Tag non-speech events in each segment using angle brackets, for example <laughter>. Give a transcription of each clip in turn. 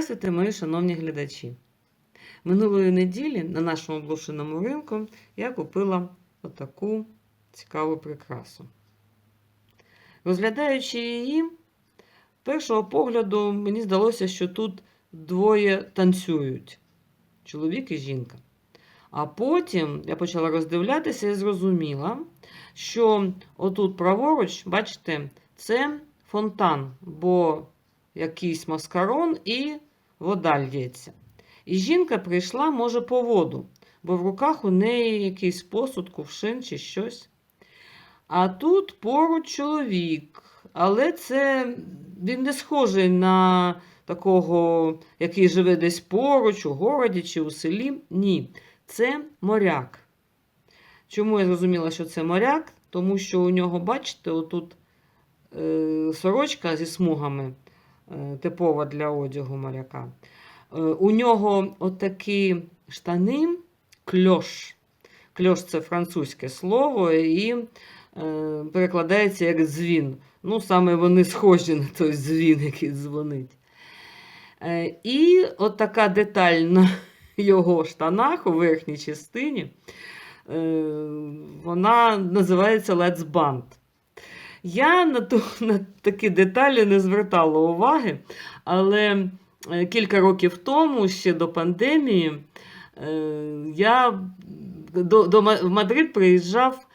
Здравствуйте, мої шановні глядачі. Минулої неділі на нашому блошиному ринку я купила отаку цікаву прикрасу. Розглядаючи її, першого погляду мені здалося, що тут двоє танцюють чоловік і жінка. А потім я почала роздивлятися і зрозуміла, що отут праворуч, бачите, це фонтан, бо якийсь маскарон і вода лється. І жінка прийшла, може, по воду, бо в руках у неї якийсь посуд, кувшин чи щось. А тут поруч чоловік, але це він не схожий на такого, який живе десь поруч, у городі чи у селі. Ні, це моряк. Чому я зрозуміла, що це моряк? Тому що у нього, бачите, отут е, сорочка зі смугами, типова для одягу моряка. Е, у нього отакі штани кльош. Кльош це французьке слово і е, перекладається як дзвін. Ну, саме вони схожі на той дзвін, який дзвонить. Е, і от така деталь на його штанах у верхній частині. е, Вона називається Let's Band. Я на, ту, <laughs> на такі деталі не звертала уваги, але е, кілька років тому, ще до пандемії, е, я до, до в Мадрид приїжджав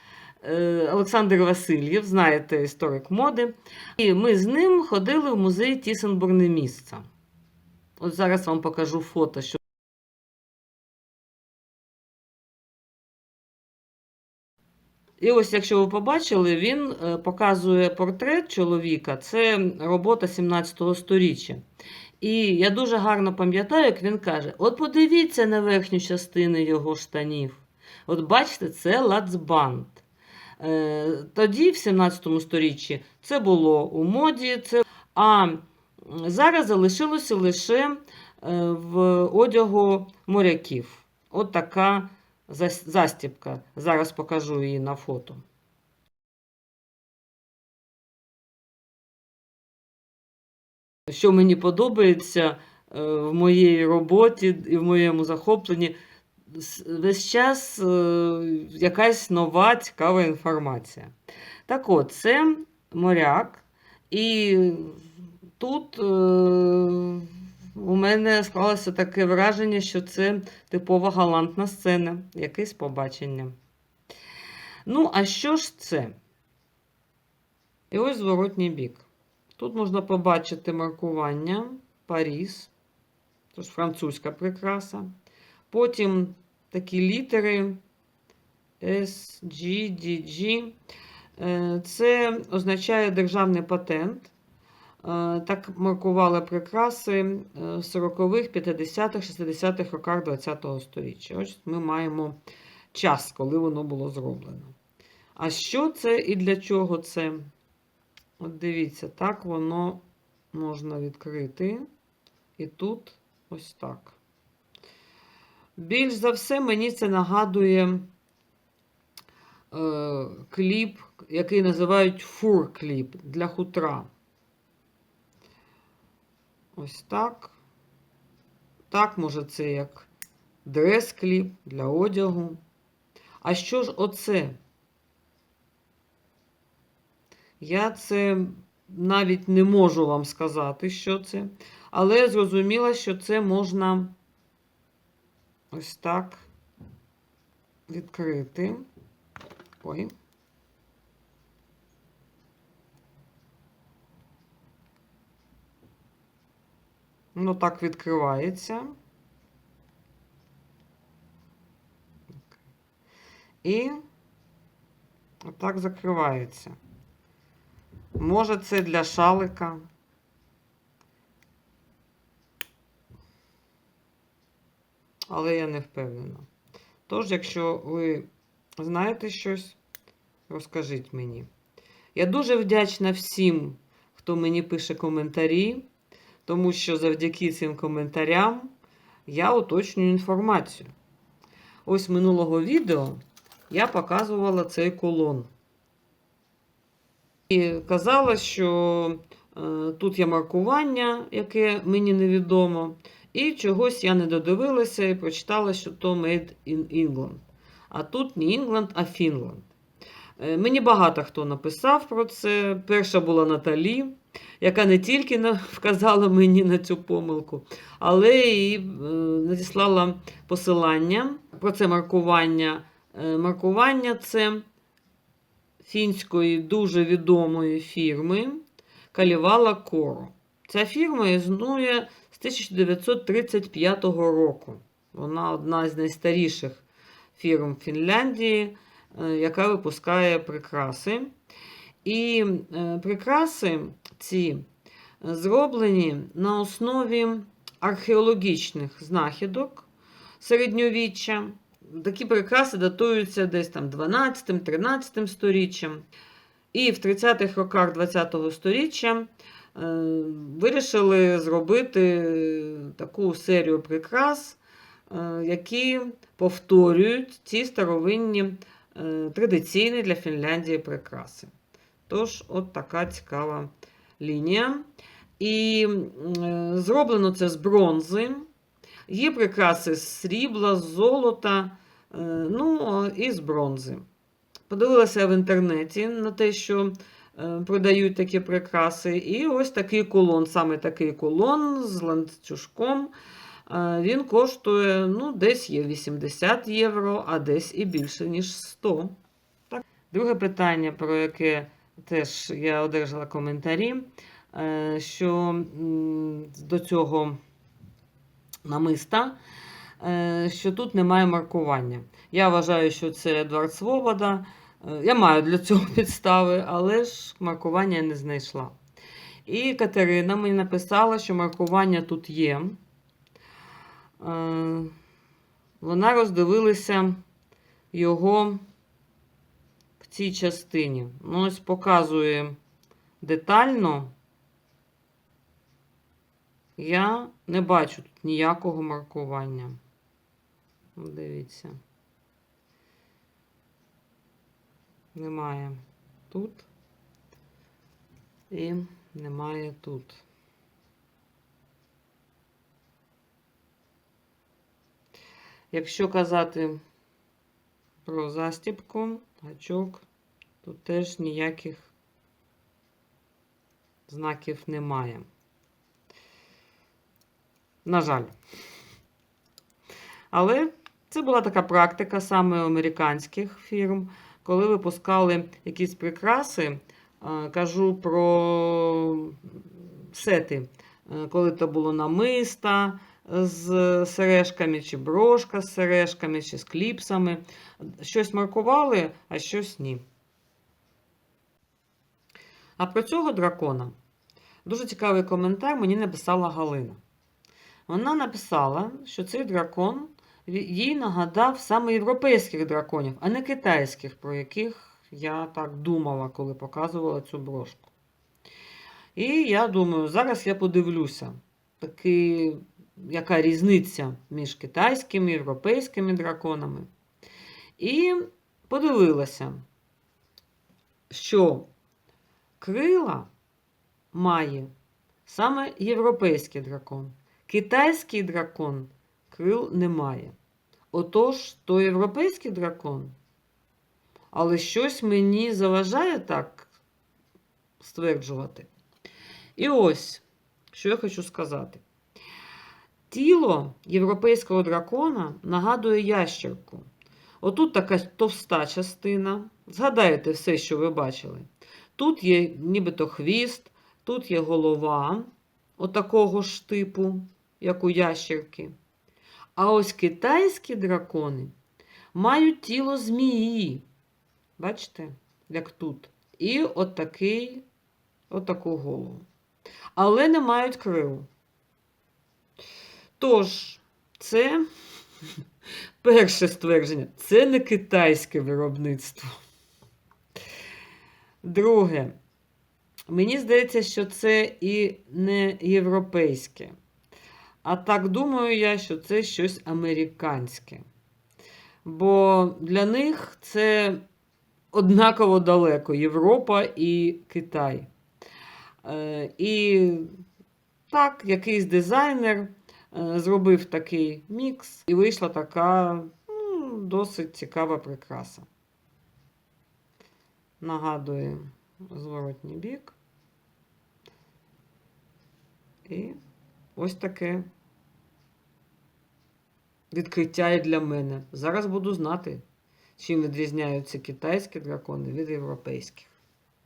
е, Олександр Васильєв, знаєте, історик моди. І ми з ним ходили в музей Тісенбурне місце. От зараз вам покажу фото. Що... І ось, якщо ви побачили, він е, показує портрет чоловіка. Це робота 17 сторіччя. І я дуже гарно пам'ятаю, як він каже: от подивіться на верхню частину його штанів. От бачите, це лацбанд. Е, Тоді, в 17 сторіччі, це було у моді, це... а зараз залишилося лише е, в одягу моряків. От така застібка. Зараз покажу її на фото. Що мені подобається е, в моїй роботі і в моєму захопленні, весь час е, якась нова цікава інформація. Так от, це моряк, і тут е, у мене склалося таке враження, що це типова галантна сцена, якесь побачення. Ну, а що ж це? І ось зворотній бік. Тут можна побачити маркування Паріс, тож французька прикраса. Потім такі літери S. Е, Це означає державний патент. Е, Так маркували прикраси е, в 40-х, 50-х, 60-х роках ХХ століття. Ось ми маємо час, коли воно було зроблено. А що це і для чого це? От дивіться, так воно можна відкрити. І тут ось так. Більш за все, мені це нагадує е, кліп, який називають фур-кліп для хутра. Ось так. Так, може, це як дрес-кліп для одягу. А що ж оце? Я це навіть не можу вам сказати, що це, але зрозуміла, що це можна ось так відкрити. Ой. Воно так відкривається. І отак закривається. Може, це для шалика. Але я не впевнена. Тож, якщо ви знаєте щось, розкажіть мені. Я дуже вдячна всім, хто мені пише коментарі, тому що завдяки цим коментарям я уточнюю інформацію. Ось минулого відео я показувала цей колон. І казала, що Е, Тут є маркування, яке мені невідомо. І чогось я не додивилася і прочитала, що то Made in England. А тут не England, а Фінланд. Е, Мені багато хто написав про це. Перша була Наталі, яка не тільки <laughs> вказала мені на цю помилку, але і е, надіслала посилання про це маркування. Е, Маркування це фінської дуже відомої фірми Калівала Коро. Ця фірма існує з 1935 року. Вона одна з найстаріших фірм Фінляндії, яка випускає прикраси. І е, прикраси ці е, зроблені на основі археологічних знахідок середньовіччя. Такі прикраси датуються десь там 12-13 сторіччям. І в 30-х роках ХХ століття е, вирішили зробити таку серію прикрас, е, які повторюють ці старовинні е, традиційні для Фінляндії прикраси. Тож, от така цікава лінія. І е, зроблено це з бронзи. Є прикраси з срібла, з золота, е, ну і з бронзи. Подивилася в інтернеті на те, що е, продають такі прикраси. І ось такий кулон, саме такий кулон з ланцюжком. Е, Він коштує ну, десь є 80 євро, а десь і більше, ніж 100. Так. Друге питання, про яке теж я одержала коментарі, е, що до цього намиста, е, що тут немає маркування. Я вважаю, що це Едвард Свобода. Я маю для цього підстави, але ж маркування я не знайшла. І Катерина мені написала, що маркування тут є. Е, Вона роздивилася його в цій частині. Ну, ось показує детально. Я не бачу тут ніякого маркування. Дивіться. Немає тут. І немає тут. Якщо казати про застібку, гачок, то теж ніяких знаків немає. На жаль. Але це була така практика саме американських фірм, коли випускали якісь прикраси. е, Кажу про сети, е, коли то було намиста з сережками, чи брошка з сережками, чи з кліпсами. Щось маркували, а щось ні. А про цього дракона дуже цікавий коментар мені написала Галина. Вона написала, що цей дракон їй нагадав саме європейських драконів, а не китайських, про яких я так думала, коли показувала цю брошку. І я думаю, зараз я подивлюся, таки, яка різниця між китайськими і європейськими драконами. І подивилася, що крила має саме європейський дракон. Китайський дракон крил не має. Отож, то європейський дракон. Але щось мені заважає так стверджувати. І ось, що я хочу сказати. Тіло європейського дракона нагадує ящерку. Отут така товста частина. Згадайте все, що ви бачили. Тут є нібито хвіст, тут є голова отакого ж типу, як у ящерки. А ось китайські дракони мають тіло змії. Бачите, як тут. І отакий, отаку голову. Але не мають крил. Тож, це перше ствердження. Це не китайське виробництво. Друге, мені здається, що це і не європейське. А так думаю я, що це щось американське. Бо для них це однаково далеко Європа і Китай. Е, І так, якийсь дизайнер зробив такий мікс, і вийшла така ну, досить цікава прикраса. Нагадує зворотній бік. І ось таке відкриття і для мене. Зараз буду знати, чим відрізняються китайські дракони від європейських.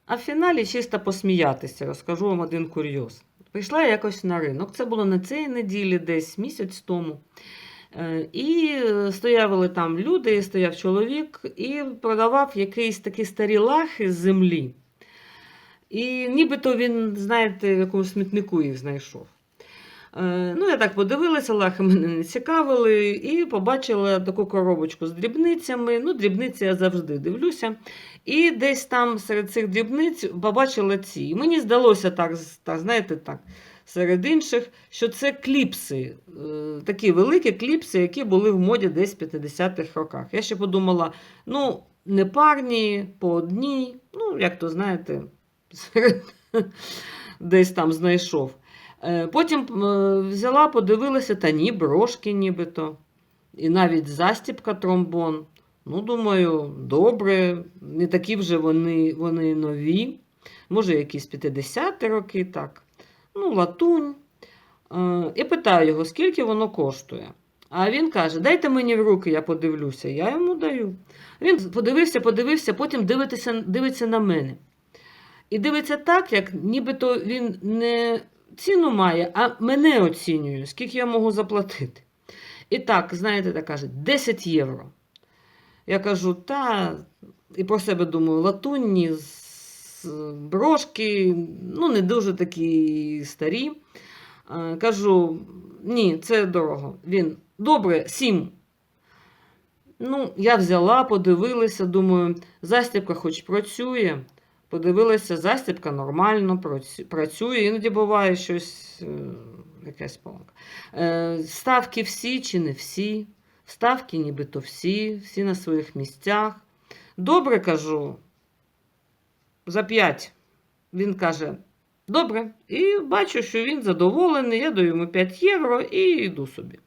А в фіналі чисто посміятися, розкажу вам один курйоз. Прийшла якось на ринок. Це було на цій неділі, десь місяць тому. Е, І стояли там люди, стояв чоловік, і продавав якісь такі старі лахи з землі. І нібито він, знаєте, в якомусь смітнику їх знайшов. Е, Ну, я так подивилася, лахи мене не цікавили, і побачила таку коробочку з дрібницями. Ну, дрібниці я завжди дивлюся. І десь там серед цих дрібниць побачила ці. І мені здалося так, так, знаєте, так, серед інших, що це кліпси, е, такі великі кліпси, які були в моді десь в 50-х роках. Я ще подумала, ну, не парні, по одній, ну, як то знаєте, <laughs> серед, десь там знайшов. Е, Потім е, взяла, подивилася, та ні, брошки нібито. І навіть застіпка тромбон. Ну, думаю, добре, не такі вже вони, вони нові. Може, якісь 50 роки, так. Ну, латунь. Е, І питаю його, скільки воно коштує. А він каже: дайте мені в руки, я подивлюся. Я йому даю. Він подивився, подивився, потім дивиться, дивиться на мене. І дивиться так, як нібито він не ціну має, а мене оцінює, скільки я можу заплатити. І так, знаєте, так каже, 10 євро. Я кажу, та, і про себе думаю, латунні, брошки, ну, не дуже такі старі. Кажу, ні, це дорого. Він, добре, 7. Ну, я взяла, подивилася, думаю, застібка хоч працює. Подивилася, застібка нормально працює. Іноді буває щось, е, якась помилка. Е, Ставки всі чи не всі? Ставки нібито всі, всі на своїх місцях. Добре кажу. За 5. Він каже: добре. І бачу, що він задоволений. Я даю йому 5 євро і йду собі.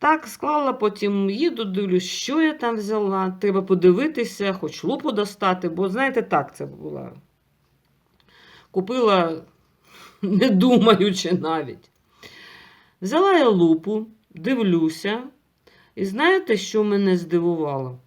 Так, склала, потім їду, дивлюсь, що я там взяла. Треба подивитися, хоч лупу достати, бо, знаєте, так це була. Купила, <laughs> не думаючи навіть. Взяла я лупу, дивлюся, і знаєте, що мене здивувало?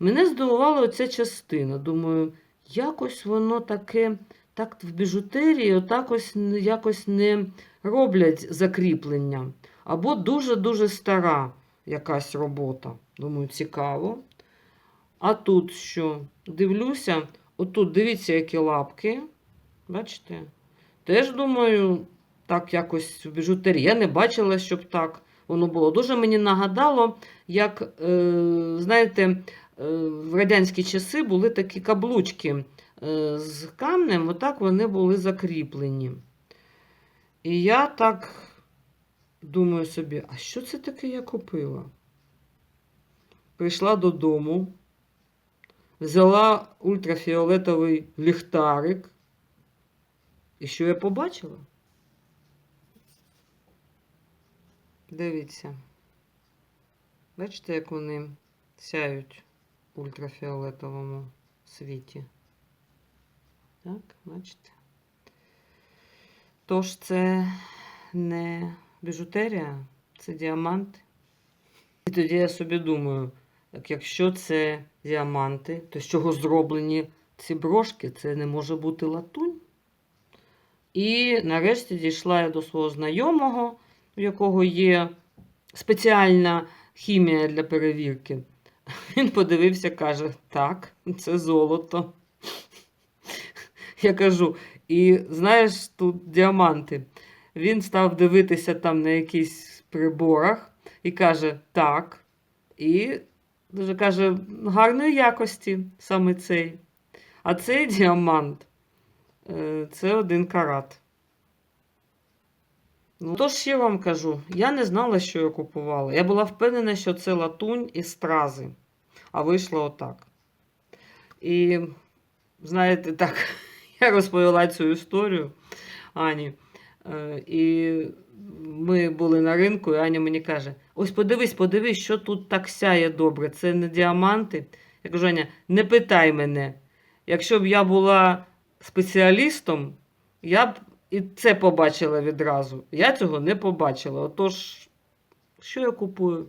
Мене здивувала оця частина. Думаю, якось воно таке, так в біжутерії отак ось якось не роблять закріплення. Або дуже-дуже стара якась робота. Думаю, цікаво. А тут що? Дивлюся, отут дивіться, які лапки. Бачите? Теж думаю, так якось в біжутерії. Я не бачила, щоб так воно було. Дуже мені нагадало, як, е, знаєте, е, в радянські часи були такі каблучки е, з камнем, отак вони були закріплені. І я так думаю собі, а що це таке я купила? Прийшла додому, взяла ультрафіолетовий ліхтарик. І що я побачила? Дивіться. Бачите, як вони сяють в ультрафіолетовому світі. Так, бачите? Тож це не біжутерія, це діаманти. І тоді я собі думаю, так якщо це діаманти, то з чого зроблені ці брошки? Це не може бути латунь. І нарешті дійшла я до свого знайомого, у якого є спеціальна хімія для перевірки. <laughs> Він подивився, каже: так, це золото. <laughs> Я кажу, і знаєш, тут діаманти. Він став дивитися там на якісь приборах і каже: так. І дуже каже, гарної якості саме цей. А цей діамант е, це один карат. Ну, тож я вам кажу, я не знала, що я купувала. Я була впевнена, що це латунь і стрази. А вийшло отак. І, знаєте, так, <laughs> Я розповіла цю історію Ані. Е, І ми були на ринку, і Аня мені каже: ось подивись, подивись, що тут так сяє добре. Це не діаманти. Я кажу, Аня, не питай мене. Якщо б я була спеціалістом, я б і це побачила відразу. Я цього не побачила. Отож, що я купую?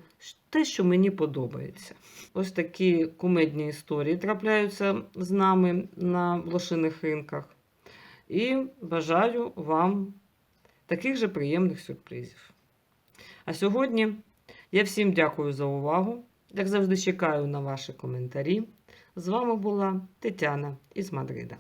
Те, що мені подобається. Ось такі кумедні історії трапляються з нами на блошиних ринках. І бажаю вам таких же приємних сюрпризів. А сьогодні я всім дякую за увагу. Як завжди, чекаю на ваші коментарі. З вами була Тетяна із Мадрида.